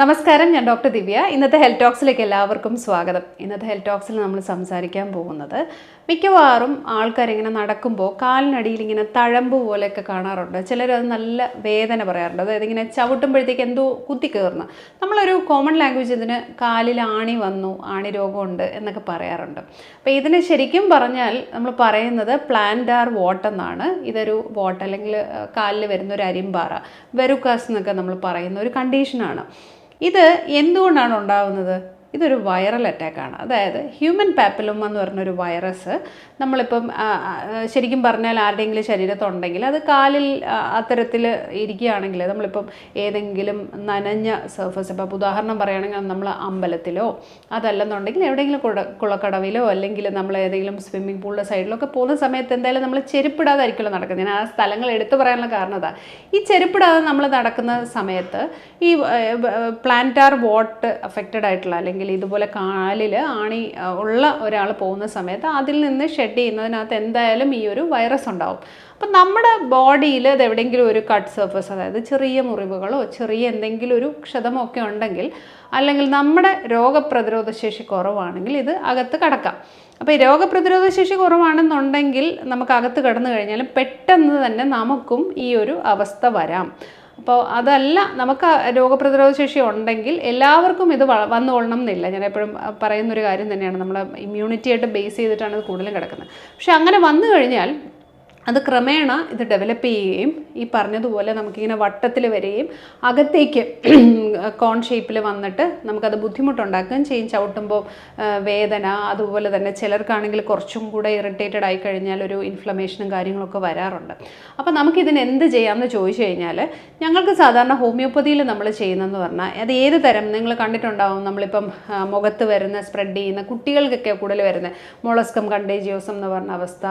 നമസ്കാരം ഞാൻ ഡോക്ടർ ദിവ്യ. ഇന്നത്തെ ഹെൽത്ത് ടോക്സിലേക്ക് എല്ലാവർക്കും സ്വാഗതം. ഇന്നത്തെ ഹെൽത്ത് ടോക്സിൽ നമ്മൾ സംസാരിക്കാൻ പോകുന്നത് മിക്കവാറും ആൾക്കാരിങ്ങനെ നടക്കുമ്പോൾ കാലിനടിയിൽ ഇങ്ങനെ തഴമ്പ് പോലെയൊക്കെ കാണാറുണ്ട്. ചിലരത് നല്ല വേദന പറയാറുണ്ട്. അതായത് ഇങ്ങനെ ചവിട്ടുമ്പോഴത്തേക്ക് എന്തോ കുത്തി കയറുന്ന. നമ്മളൊരു കോമൺ ലാംഗ്വേജ് ഇതിന് കാലിൽ ആണി വന്നു ആണി രോഗമുണ്ട് എന്നൊക്കെ പറയാറുണ്ട്. അപ്പോൾ ഇതിന് ശരിക്കും പറഞ്ഞാൽ നമ്മൾ പറയുന്നത് പ്ലാന്റാർ വോട്ട് എന്നാണ്. ഇതൊരു വോട്ട് അല്ലെങ്കിൽ കാലിൽ വരുന്ന ഒരു അരിമ്പാറ വെറുക്കാസ് എന്നൊക്കെ നമ്മൾ പറയുന്ന ഒരു കണ്ടീഷനാണ് ഇത് എന്തുകൊണ്ടാണ് ഉണ്ടാവുന്നത്? ഇതൊരു വൈറൽ അറ്റാക്കാണ് അതായത് ഹ്യൂമൻ പാപ്പിലോമ എന്ന് പറഞ്ഞൊരു വൈറസ് നമ്മളിപ്പം ശരിക്കും പറഞ്ഞാൽ ആരുടെയെങ്കിലും ശരീരത്തുണ്ടെങ്കിൽ അത് കാലിൽ അത്തരത്തിൽ ഇരിക്കുകയാണെങ്കിൽ നമ്മളിപ്പം ഏതെങ്കിലും നനഞ്ഞ സർഫസ് ഇപ്പം ഉദാഹരണം പറയുകയാണെങ്കിൽ നമ്മൾ അമ്പലത്തിലോ അതല്ലെന്നുണ്ടെങ്കിൽ എവിടെയെങ്കിലും കുട കുളക്കടവിലോ അല്ലെങ്കിൽ നമ്മൾ ഏതെങ്കിലും സ്വിമ്മിംഗ് പൂളിന്റെ സൈഡിലൊക്കെ പോകുന്ന സമയത്ത് എന്തായാലും നമ്മൾ ചെരുപ്പിടാതായിരിക്കുമല്ലോ നടക്കുന്നത്. ഞാൻ ആ സ്ഥലങ്ങൾ എടുത്തു പറയാനുള്ള കാരണം അതാ. ഈ ചെരുപ്പിടാതെ നമ്മൾ നടക്കുന്ന സമയത്ത് ഈ പ്ലാന്റാർ വാട്ട് അഫക്റ്റഡ് ആയിട്ടുള്ള അല്ലെങ്കിൽ ഇതുപോലെ കാലിൽ ആണി ഉള്ള ഒരാൾ പോകുന്ന സമയത്ത് അതിൽ നിന്ന് ഷെഡ് ചെയ്യുന്നതിനകത്ത് എന്തായാലും ഈ ഒരു വൈറസ് ഉണ്ടാവും. അപ്പം നമ്മുടെ ബോഡിയിൽ ഇത് എവിടെയെങ്കിലും ഒരു കട്ട് സർഫസ് അതായത് ചെറിയ മുറിവുകളോ ചെറിയ എന്തെങ്കിലും ഒരു ക്ഷതമോ ഒക്കെ ഉണ്ടെങ്കിൽ അല്ലെങ്കിൽ നമ്മുടെ രോഗപ്രതിരോധ ശേഷി കുറവാണെങ്കിൽ ഇത് അകത്ത് കടക്കാം. അപ്പോൾ ഈ രോഗപ്രതിരോധ ശേഷി കുറവാണെന്നുണ്ടെങ്കിൽ നമുക്ക് അകത്ത് കടന്നു കഴിഞ്ഞാൽ പെട്ടെന്ന് തന്നെ നമുക്കും ഈ ഒരു അവസ്ഥ വരാം. അപ്പോൾ അതല്ല നമുക്ക് രോഗപ്രതിരോധ ശേഷി ഉണ്ടെങ്കിൽ എല്ലാവർക്കും ഇത് വന്നുകൊള്ളണം എന്നില്ല ഞാൻ എപ്പോഴും പറയുന്നൊരു കാര്യം തന്നെയാണ്. നമ്മൾ ഇമ്മ്യൂണിറ്റി ആയിട്ട് ബേസ് ചെയ്തിട്ടാണ് ഇത് കൂടുതലും കിടക്കുന്നത്. പക്ഷെ അങ്ങനെ വന്നു കഴിഞ്ഞാൽ അത് ക്രമേണ ഇത് ഡെവലപ്പ് ചെയ്യുകയും ഈ പറഞ്ഞതുപോലെ നമുക്കിങ്ങനെ വട്ടത്തിൽ വരികയും അകത്തേക്ക് കോൺ ഷേപ്പിൽ വന്നിട്ട് നമുക്കത് ബുദ്ധിമുട്ടുണ്ടാക്കുകയും ചെയ്യും. ചവിട്ടുമ്പോൾ വേദന അതുപോലെ തന്നെ ചിലർക്കാണെങ്കിൽ കുറച്ചും കൂടെ ഇറിറ്റേറ്റഡ് ആയി കഴിഞ്ഞാൽ ഒരു ഇൻഫ്ലമേഷനും കാര്യങ്ങളൊക്കെ വരാറുണ്ട്. അപ്പോൾ നമുക്കിതിന് എന്ത് ചെയ്യാമെന്ന് ചോദിച്ചു കഴിഞ്ഞാൽ ഞങ്ങൾക്ക് സാധാരണ ഹോമിയോപ്പതിയിൽ നമ്മൾ ചെയ്യുന്നതെന്ന് പറഞ്ഞാൽ അത് ഏത് തരം നിങ്ങൾ കണ്ടിട്ടുണ്ടാവും? നമ്മളിപ്പം മുഖത്ത് വരുന്ന സ്പ്രെഡ് ചെയ്യുന്ന കുട്ടികൾക്കൊക്കെ കൂടുതൽ വരുന്ന മൊളസ്കം കണ്ടേജിയോസം എന്ന് പറഞ്ഞ അവസ്ഥ.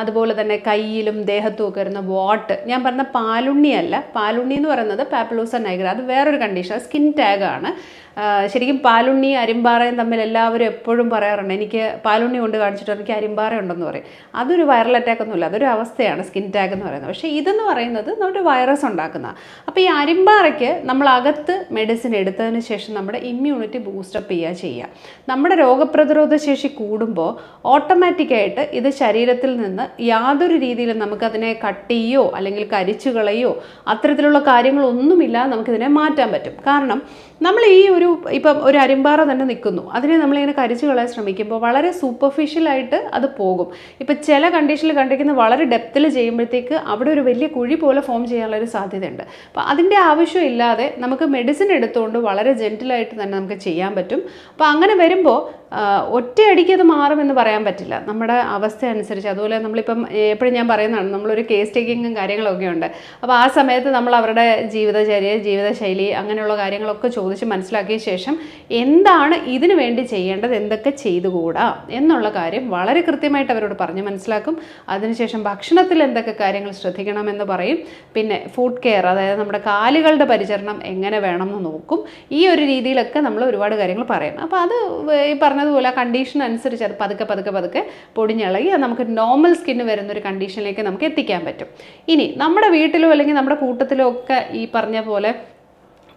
അതുപോലെ തന്നെ കയ്യിലും ദേഹത്തും ഒക്കെ വരുന്ന വാട്ട്. ഞാൻ പറഞ്ഞ പാലുണ്ണിയല്ല. പാലുണ്ണി എന്ന് പറയുന്നത് പാപ്പലൂസ നൈഗ്ര അത് വേറൊരു കണ്ടീഷൻ സ്കിൻ ടാഗ് ആണ് ആ, ശരിക്കും പാലുണ്ണി അരിമ്പാറയും തമ്മിൽ എല്ലാവരും എപ്പോഴും പറയാറുണ്ട്. എനിക്ക് പാലുണ്ണി കൊണ്ട് കാണിച്ചിട്ട് എനിക്ക് അരിമ്പാറ ഉണ്ടെന്ന് പറയും. അതൊരു വൈറൽ അറ്റാക്ക് ഒന്നുമില്ല. അതൊരു അവസ്ഥയാണ് സ്കിൻ ടാഗ് എന്ന് പറയുന്നത്. പക്ഷേ ഇതെന്ന് പറയുന്നത് നമ്മുടെ വൈറസ് ഉണ്ടാക്കുന്ന. അപ്പോൾ ഈ അരിമ്പാറയ്ക്ക് നമ്മൾ അകത്ത് മെഡിസിൻ എടുത്തതിന് ശേഷം നമ്മുടെ ഇമ്മ്യൂണിറ്റി ബൂസ്റ്റപ്പ് ചെയ്യുക ചെയ്യുക നമ്മുടെ രോഗപ്രതിരോധ ശേഷി കൂടുമ്പോൾ ഓട്ടോമാറ്റിക്കായിട്ട് ഇത് ശരീരത്തിൽ നിന്ന് യാതൊരു രീതിയിലും നമുക്കതിനെ കട്ട് ചെയ്യോ അല്ലെങ്കിൽ കരിച്ചു കളയോ അത്തരത്തിലുള്ള കാര്യങ്ങളൊന്നുമില്ല നമുക്കിതിനെ മാറ്റാൻ പറ്റും. കാരണം നമ്മൾ ഈ ഒരു ഇപ്പം ഒരു അരിമ്പാറ തന്നെ നിൽക്കുന്നു. അതിനെ നമ്മളിങ്ങനെ കരിച്ചു കളയാൻ ശ്രമിക്കുമ്പോൾ വളരെ സൂപ്പർഫിഷ്യലായിട്ട് അത് പോകും. ഇപ്പം ചില കണ്ടീഷനിൽ കണ്ടിരിക്കുന്ന വളരെ ഡെപ്തിൽ ചെയ്യുമ്പോഴത്തേക്ക് അവിടെ ഒരു വലിയ കുഴി പോലെ ഫോം ചെയ്യാനുള്ള ഒരു സാധ്യതയുണ്ട്. അപ്പോൾ അതിന്റെ ആവശ്യമില്ലാതെ നമുക്ക് മെഡിസിൻ എടുത്തുകൊണ്ട് വളരെ ജെന്റിലായിട്ട് തന്നെ നമുക്ക് ചെയ്യാൻ പറ്റും. അപ്പോൾ അങ്ങനെ വരുമ്പോൾ ഒറ്റയടിക്ക് അത് മാറുമെന്ന് പറയാൻ പറ്റില്ല. നമ്മുടെ അവസ്ഥ അനുസരിച്ച്. അതുപോലെ നമ്മളിപ്പം എപ്പോഴും ഞാൻ പറയുന്നതാണ് നമ്മളൊരു കേസ് ടേക്കിങ്ങും കാര്യങ്ങളൊക്കെ ഉണ്ട്. അപ്പോൾ ആ സമയത്ത് നമ്മൾ അവരുടെ ജീവിതചര്യ ജീവിതശൈലി അങ്ങനെയുള്ള കാര്യങ്ങളൊക്കെ ചോദിച്ച് മനസ്സിലാക്കിയ ശേഷം എന്താണ് ഇതിനു വേണ്ടി ചെയ്യേണ്ടത് എന്തൊക്കെ ചെയ്തുകൂടാ എന്നുള്ള കാര്യം വളരെ കൃത്യമായിട്ട് അവരോട് പറഞ്ഞ് മനസ്സിലാക്കും. അതിനുശേഷം ഭക്ഷണത്തിൽ എന്തൊക്കെ കാര്യങ്ങൾ ശ്രദ്ധിക്കണമെന്ന് പറയും. പിന്നെ ഫുഡ് കെയർ അതായത് നമ്മുടെ കാലുകളുടെ പരിചരണം എങ്ങനെ വേണമെന്ന് നോക്കും. ഈ ഒരു രീതിയിലൊക്കെ നമ്മൾ ഒരുപാട് കാര്യങ്ങൾ പറയും അപ്പോൾ അത് ഈ പറഞ്ഞതുപോലെ കണ്ടീഷൻ അനുസരിച്ച് അത് പതുക്കെ പതുക്കെ പതുക്കെ പൊടിഞ്ഞിളകി അത് നമുക്ക് നോർമൽ സ്കിന്ന് വരുന്ന ഒരു കണ്ടീഷനിലേക്ക് നമുക്ക് എത്തിക്കാൻ പറ്റും. ഇനി നമ്മുടെ വീട്ടിലോ അല്ലെങ്കിൽ നമ്മുടെ കൂട്ടത്തിലോ ഒക്കെ ഈ പറഞ്ഞ പോലെ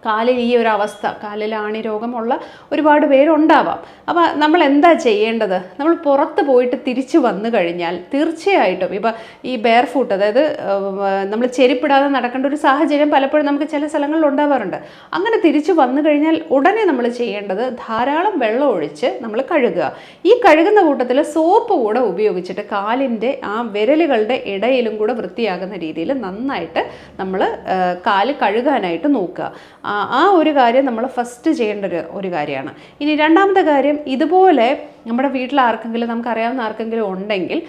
കാലിൽ ഈ ഒരു അവസ്ഥ കാലിൽ ആണി രോഗമുള്ള ഒരുപാട് പേരുണ്ടാവാം. അപ്പോൾ നമ്മൾ എന്താ ചെയ്യേണ്ടത്? നമ്മൾ പുറത്ത് പോയിട്ട് തിരിച്ചു വന്നു കഴിഞ്ഞാൽ തീർച്ചയായിട്ടും ഇപ്പം ഈ ബെയർ ഫുട്ട് അതായത് നമ്മൾ ചെരുപ്പിടാതെ നടക്കേണ്ട ഒരു സാഹചര്യം പലപ്പോഴും നമുക്ക് ചില സ്ഥലങ്ങളിൽ ഉണ്ടാവാറുണ്ട്. അങ്ങനെ തിരിച്ചു വന്നു കഴിഞ്ഞാൽ ഉടനെ നമ്മൾ ചെയ്യേണ്ടത് ധാരാളം വെള്ളം ഒഴിച്ച് നമ്മൾ കഴുകുക. ഈ കഴുകുന്ന കൂട്ടത്തിൽ സോപ്പ് കൂടെ ഉപയോഗിച്ചിട്ട് കാലിന്റെ ആ വിരലുകളുടെ ഇടയിലും കൂടെ വൃത്തിയാകുന്ന രീതിയിൽ നന്നായിട്ട് നമ്മൾ കാൽ കഴുകാനായിട്ട് നോക്കുക. ആ ആ ഒരു കാര്യം നമ്മൾ ഫസ്റ്റ് ചെയ്യേണ്ട ഒരു ഒരു കാര്യമാണ്. ഇനി രണ്ടാമത്തെ കാര്യം ഇതുപോലെ നമ്മുടെ വീട്ടിൽ ആർക്കെങ്കിലും നമുക്കറിയാവുന്ന ആർക്കെങ്കിലും ഉണ്ടെങ്കിൽ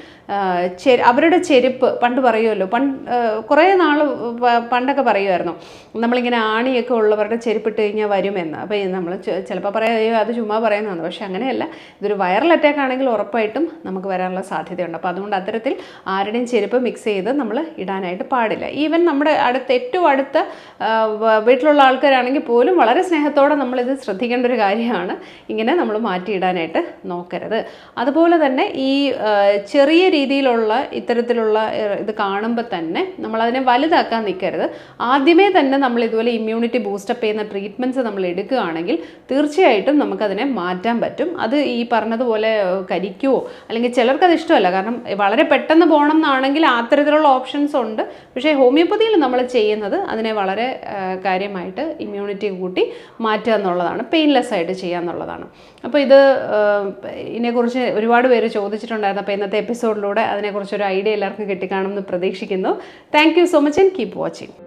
അവരുടെ ചെരുപ്പ് പണ്ട് പറയുമല്ലോ പണ്ട് കുറേ നാൾ പണ്ടൊക്കെ പറയുമായിരുന്നു നമ്മളിങ്ങനെ ആണിയൊക്കെ ഉള്ളവരുടെ ചെരുപ്പിട്ട് കഴിഞ്ഞാൽ വരുമെന്ന്. അപ്പോൾ നമ്മൾ ചിലപ്പോൾ പറയാം "അയ്യോ, അത് ചുമ്മാ പറയുന്നതാണ്. പക്ഷെ അങ്ങനെയല്ല ഇതൊരു വൈറൽ അറ്റാക്ക് ആണെങ്കിൽ ഉറപ്പായിട്ടും നമുക്ക് വരാനുള്ള സാധ്യതയുണ്ട്. അപ്പോൾ അതുകൊണ്ട് അത്തരത്തിൽ ആരുടെയും ചെരുപ്പ് മിക്സ് ചെയ്ത് നമ്മൾ ഇടാനായിട്ട് പാടില്ല. ഈവൻ നമ്മുടെ അടുത്ത് ഏറ്റവും അടുത്ത വീട്ടിലുള്ള ആൾക്കാരാണെങ്കിൽ പോലും വളരെ സ്നേഹത്തോടെ നമ്മളിത് ശ്രദ്ധിക്കേണ്ട ഒരു കാര്യമാണ്. ഇങ്ങനെ നമ്മൾ മാറ്റിയിടാനായിട്ട് നോക്കണം. നോക്കരുത്. അതുപോലെ തന്നെ ഈ ചെറിയ രീതിയിലുള്ള ഇത്തരത്തിലുള്ള ഇത് കാണുമ്പോൾ തന്നെ നമ്മളതിനെ വലുതാക്കാൻ നിൽക്കരുത് ആദ്യമേ തന്നെ നമ്മൾ ഇതുപോലെ ഇമ്മ്യൂണിറ്റി ബൂസ്റ്റപ്പ് ചെയ്യുന്ന ട്രീറ്റ്മെന്റ്സ് നമ്മൾ എടുക്കുകയാണെങ്കിൽ തീർച്ചയായിട്ടും നമുക്കതിനെ മാറ്റാൻ പറ്റും. അത് ഈ പറഞ്ഞതുപോലെ കരിക്കുവോ അല്ലെങ്കിൽ ചിലർക്കത് ഇഷ്ടമല്ല. കാരണം വളരെ പെട്ടെന്ന് പോകണം എന്നാണെങ്കിൽ അത്തരത്തിലുള്ള ഓപ്ഷൻസ് ഉണ്ട്. പക്ഷേ ഹോമിയോപ്പതിയിൽ നമ്മൾ ചെയ്യുന്നത് അതിനെ വളരെ കാര്യമായിട്ട് ഇമ്മ്യൂണിറ്റി കൂട്ടി മാറ്റുക എന്നുള്ളതാണ്. പെയിൻലെസ് ആയിട്ട് ചെയ്യുക എന്നുള്ളതാണ്. അപ്പോൾ ഇത് ഇതിനെക്കുറിച്ച് ഒരുപാട് പേര് ചോദിച്ചിട്ടുണ്ടായിരുന്നു. അപ്പോൾ ഇന്നത്തെ എപ്പിസോഡിലൂടെ അതിനെക്കുറിച്ചൊരു ഐഡിയ എല്ലാവർക്കും കിട്ടിക്കാണുമെന്ന് പ്രതീക്ഷിക്കുന്നു. Thank so much and keep watching